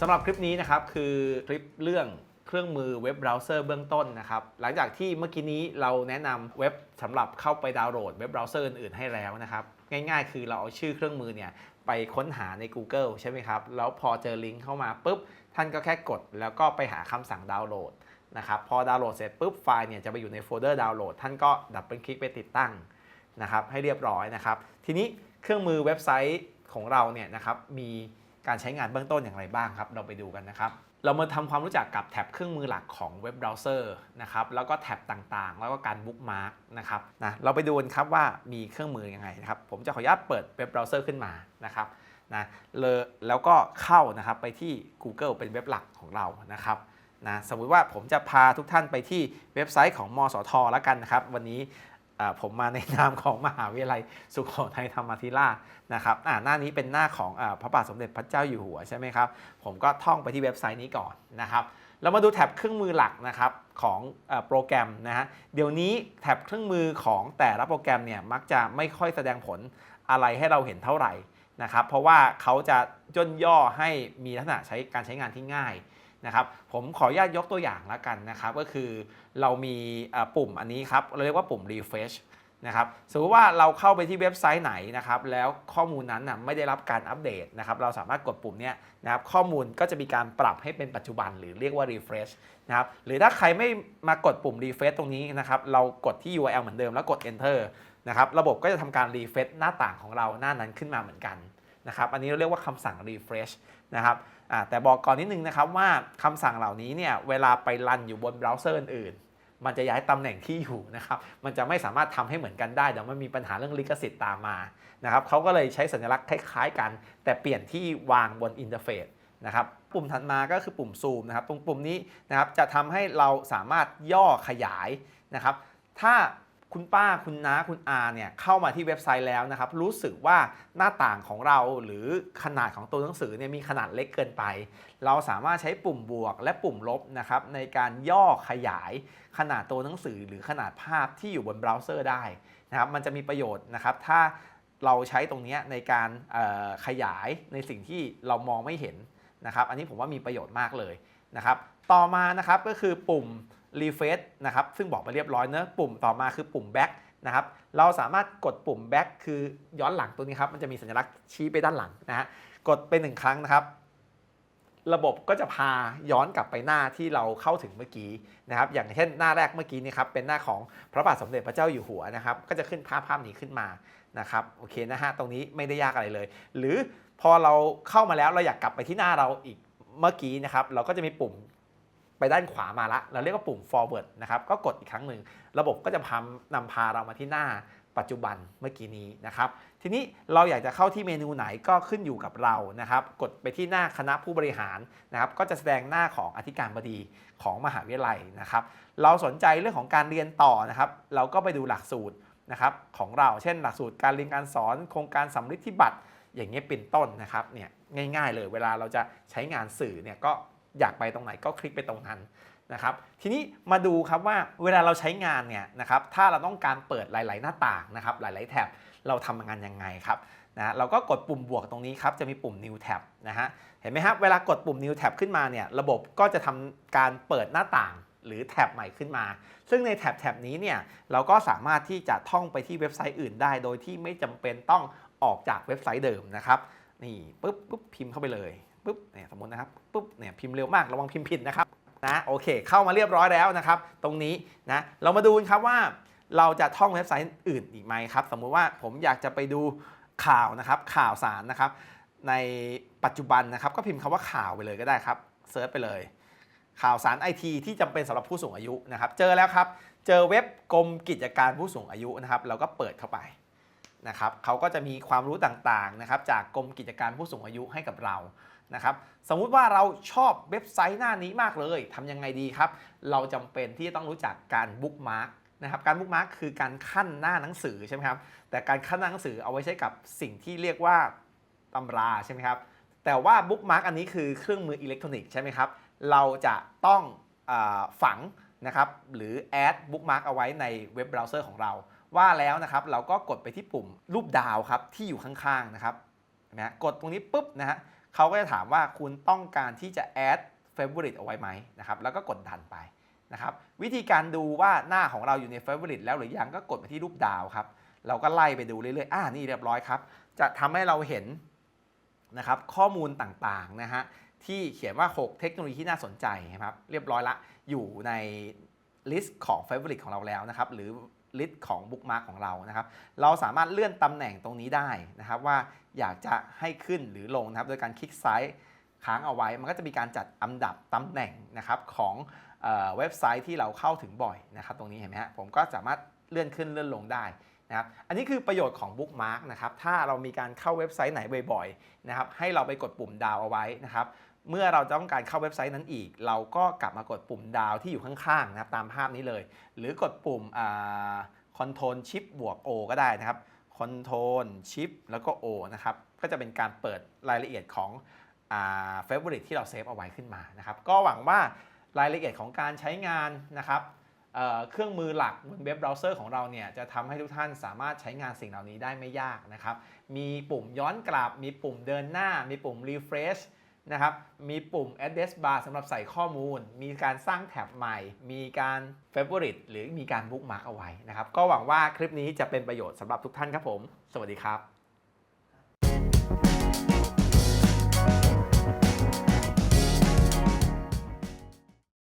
สำหรับคลิปนี้นะครับคือคลิปเรื่องเครื่องมือเว็บเบราว์เซอร์เบื้องต้นนะครับ หลังจากที่เมื่อกี้นี้เราแนะนำเว็บสำหรับเข้าไปดาวน์โหลดเว็บเบราว์เซอร์อื่นๆให้แล้วนะครับ ง่ายๆ คือเราเอาชื่อเครื่องมือเนี่ยไปค้นหาใน Google ใช่ไหมครับ แล้วพอเจอลิงก์เข้ามาปุ๊บ ท่านก็แค่กด แล้วก็ไปหาคำสั่งดาวน์โหลดนะครับพอดาวน์โหลดเสร็จปุ๊บไฟล์เนี่ยจะไปอยู่ในโฟลเดอร์ดาวน์โหลดท่านก็ดับเบิลคลิกไปติดตั้งนะครับให้เรียบร้อยนะครับ ทีนี้เครื่องมือเว็บไซต์ของเราเนี่ยนะครับมี การใช้งานเบื้องต้นอย่างไรบ้างครับ เราไปดูกันนะครับ เรามาทำความรู้จักกับแท็บเครื่องมือหลักของเว็บเบราว์เซอร์นะครับ แล้วก็แท็บต่างๆ แล้วก็การบุ๊กมาร์กนะครับนะเราไปดูกันครับว่ามีเครื่องมืออยังไงนะครับ ผมจะขออนุญาตเปิดเว็บเบราว์เซอร์ขึ้นมานะครับนะเลแล้วก็เข้านะครับไปที่ Google เป็นเว็บหลักของเรานะครับนะสมมุติว่าผมจะพาทุกท่านไปที่เว็บไซต์ของมสทแล้วกันนะครับ วันนี้ ผมมาในนามของมหาวิทยาลัยสุโขทัยธรรมธิราชนะครับหน้านี้เป็นหน้าของอพระบาทสมเด็จพระเจ้าอยู่หัวใช่ไหมครับ ผมก็ท่องไปที่เว็บไซต์นี้ก่อนนะครับ เรามาดูแท็บเครื่องมือหลักนะครับของอโปรแกรมนะฮะ เดี๋ยวนี้แท็บเครื่องมือของแต่ละโปรแกรมเนี่ยมักจะไม่ค่อยแสดงผลอะไรให้เราเห็นเท่าไหร่นะครับ เพราะว่าเขาจะย่นย่อให้มีลักษณะใช้การใช้งานที่ง่าย นะครับผมขออนุญาตยกตัวอย่างแล้วกันนะครับ ก็คือเรามีปุ่มอันนี้ครับ เราเรียกว่าปุ่ม refresh นะครับสมมติว่าเราเข้าไปที่เว็บไซต์ไหนนะครับแล้วข้อมูลนั้นนะไม่ได้รับการอัปเดตนะครับเราสามารถกดปุ่มนี้นะครับข้อมูลก็จะมีการปรับให้เป็นปัจจุบันหรือเรียกว่า refresh นะครับหรือถ้าใครไม่มากดปุ่ม refresh ตรงนี้นะครับเรากดที่ URL เหมือนเดิมแล้วกด enter นะครับระบบก็จะทำการ refresh หน้าต่างของเราหน้านั้นขึ้นมาเหมือนกัน นะครับอันนี้เราเรียกว่าคำสั่ง refresh นะครับแต่บอกก่อนนิดนึงนะครับว่าคำสั่งเหล่านี้เนี่ยเวลาไปรันอยู่บนเบราว์เซอร์อื่นมันจะย้ายตำแหน่งที่อยู่นะครับ มันจะไม่สามารถทำให้เหมือนกันได้ เดี๋ยวมันมีปัญหาเรื่องลิขสิทธิ์ตามมา นะครับเขาก็เลยใช้สัญลักษณ์คล้ายๆกัน แต่เปลี่ยนที่วางบนอินเทอร์เฟซนะครับ ปุ่มถัดมาก็คือปุ่มซูมนะครับ ตรงปุ่มนี้นะครับจะทำให้เราสามารถย่อขยายนะครับ ถ้า คุณป้าคุณน้าคุณอาเนี่ยเข้ามาที่เว็บไซต์แล้วนะครับ รู้สึกว่าหน้าต่างของเราหรือขนาดของตัวหนังสือเนี่ยมีขนาดเล็กเกินไป เราสามารถใช้ปุ่มบวกและปุ่มลบนะครับในการย่อขยายขนาดตัวหนังสือหรือขนาดภาพที่อยู่บนเบราว์เซอร์ได้นะครับมันจะมีประโยชน์นะครับ ถ้าเราใช้ตรงนี้ในการขยายในสิ่งที่เรามองไม่เห็นนะครับ อันนี้ผมว่ามีประโยชน์มากเลยนะครับ ต่อมานะครับก็คือปุ่ม refresh นะครับซึ่งบอกไปเรียบร้อยเนอะปุ่มต่อมาคือปุ่ม back นะครับเราสามารถกดปุ่ม back คือย้อนหลังตัวนี้ครับมันจะมีสัญลักษณ์ชี้ไปด้านหลังนะฮะกดไปหนึ่งครั้งนะครับ ระบบก็จะพาย้อนกลับไปหน้าที่เราเข้าถึงเมื่อกี้นะครับอย่างเช่นหน้าแรกเมื่อกี้นี่ครับเป็นหน้าของพระบาทสมเด็จพระเจ้าอยู่หัวนะครับก็จะขึ้นภาพภาพนี้ขึ้นมานะครับโอเคนะฮะตรงนี้ไม่ได้ยากอะไรเลย หรือพอเราเข้ามาแล้วเราอยากกลับไปที่หน้าเราอีกเมื่อกี้นะครับเราก็จะมีปุ่ม ไปด้านขวามาละ เราเรียกว่าปุ่ม forward นะครับ ก็กดอีกครั้งหนึ่ง ระบบก็จะพานำพาเรามาที่หน้าปัจจุบันเมื่อกี้นี้นะครับ ทีนี้เราอยากจะเข้าที่เมนูไหนก็ขึ้นอยู่กับเรานะครับ กดไปที่หน้าคณะผู้บริหารนะครับ ก็จะแสดงหน้าของอธิการบดีของมหาวิทยาลัยนะครับ เราสนใจเรื่องของการเรียนต่อนะครับ เราก็ไปดูหลักสูตรนะครับของเรา เช่น หลักสูตรการเรียนการสอน โครงการสำลิดที่บัตรอย่างเงี้ยเป็นต้นนะครับ เนี่ยง่าย ๆ เลย เวลาเราจะใช้งานสื่อเนี่ยก็ อยากไปตรงไหนก็คลิกไปตรงนั้นนะครับทีนี้มาดูครับว่าเวลาเราใช้งานเนี่ยนะครับถ้าเราต้องการเปิดหลาย ๆ หน้าต่างนะครับหลาย ๆ แท็บเราทำงานยังไงครับนะเราก็กดปุ่มบวกตรงนี้ครับจะมีปุ่ม new tab นะฮะเห็นไหมครับเวลากดปุ่ม new tab ขึ้นมาเนี่ยระบบก็จะทำการเปิดหน้าต่างหรือแท็บใหม่ขึ้นมา ซึ่งในแท็บแท็บนี้เนี่ยเราก็สามารถที่จะท่องไปที่เว็บไซต์อื่นได้ โดยที่ไม่จำเป็นต้องออกจากเว็บไซต์เดิมนะครับนี่ปุ๊บปุ๊บพิมพ์เข้าไปเลย ปุ๊บเนี่ยสมมตินะครับปุ๊บเนี่ยพิมพ์เร็วมากระวังพิมพ์ผิดนะครับนะโอเค เข้ามาเรียบร้อยแล้วนะครับ ตรงนี้นะเรามาดูนครับว่า เราจะท่องเว็บไซต์อื่นอีกไหมครับ สมมุติว่าผมอยากจะไปดูข่าวนะครับข่าวสารนะครับ ในปัจจุบันนะครับ ก็พิมพ์คำว่าข่าวไปเลยก็ได้ครับเซิร์ชไปเลย ข่าวสารไอทีที่จำเป็นสำหรับผู้สูงอายุนะครับ เจอแล้วครับ เจอเว็บกรมกิจการผู้สูงอายุนะครับ เราก็เปิดเข้าไป นะครับเขาก็จะมีความรู้ต่างๆนะครับจากกรมกิจการผู้สูงอายุให้กับเรานะครับสมมุติว่าเราชอบเว็บไซต์หน้านี้มากเลยทำยังไงดีครับ เราจำเป็นที่จะต้องรู้จักการบุ๊กมาร์กนะครับการบุ๊กมาร์กคือการขั้นหน้าหนังสือใช่ไหมครับแต่การขั้นหน้าหนังสือเอาไว้ใช้กับสิ่งที่เรียกว่าตำราใช่ไหมครับแต่ว่าบุ๊กมาร์กอันนี้คือเครื่องมืออิเล็กทรอนิกส์ใช่ไหมครับเราจะต้องอฝังนะครับหรือแอดบุ๊กมาร์กเอาไว้ในเว็บเบราว์เซอร์ของเรา ว่าแล้วนะครับเราก็กดไปที่ปุ่มรูปดาวครับที่อยู่ข้างๆนะครับนไหมฮะกดตรงนี้ปุ๊บนะฮะเขาก็จะถามว่าคุณต้องการที่จะ add favorite เอาไว้ไหมนะครับแล้วก็กดดันไปนะครับวิธีการดูว่าหน้าของเราอยู่ใน favorite แล้วหรือยังก็กดไปที่รูปดาวครับเราก็ไล่ไปดูเรื่อยๆอ่านี่เรียบร้อยครับ จะทำให้เราเห็นนะครับข้อมูลต่างๆนะฮะที่เขียนว่า 6 เทคโนโลยีที่น่าสนใจนะครับเรียบร้อยละอยู่ในลิสต์ของ Favorite ของเราแล้วนะครับ หรือ ลิสต์ของ Bookmark ของเรานะครับ เราสามารถเลื่อนตำแหน่งตรงนี้ได้นะครับว่าอยากจะให้ขึ้นหรือลงนะครับ โดยการคลิกซ้ายค้างเอาไว้ มันก็จะมีการจัดอันดับตำแหน่งนะครับของเออเว็บไซต์ที่เราเข้าถึงบ่อยนะครับ ตรงนี้เห็นไหมฮะผมก็สามารถเลื่อนขึ้นเลื่อนลงได้นะครับ อันนี้คือประโยชน์ของ Bookmark นะครับ ถ้าเรามีการเข้าเว็บไซต์ไหนบ่อยๆนะครับ ให้เราไปกดปุ่มดาวเอาไว้นะครับ เมื่อเราต้องการเข้าเว็บไซต์นั้นอีก เราก็กลับมากดปุ่มดาวที่อยู่ข้างๆนะครับตามภาพนี้เลย หรือกดปุ่มคอนโทรลชิปบวก O ก็ได้นะครับคอนโทรลชิปแล้วก็ O นะครับ ก็จะเป็นการเปิดรายละเอียดของเฟเวอริตที่เราเซฟเอาไว้ขึ้นมานะครับ ก็หวังว่ารายละเอียดของการใช้งานนะครับเเครื่องมือหลักบนเว็บเบราว์เซอร์ของเราเนี่ยจะทำให้ทุกท่านสามารถใช้งานสิ่งเหล่านี้ได้ไม่ยากนะครับ มีปุ่มย้อนกลับ มีปุ่มเดินหน้า มีปุ่ม refresh นะครับ มีปุ่ม address bar สำหรับใส่ข้อมูล มีการสร้างแท็บใหม่ มีการ favorite หรือมีการ bookmark เอาไว้นะครับ ก็หวังว่าคลิปนี้จะเป็นประโยชน์สำหรับทุกท่านครับผม สวัสดีครับ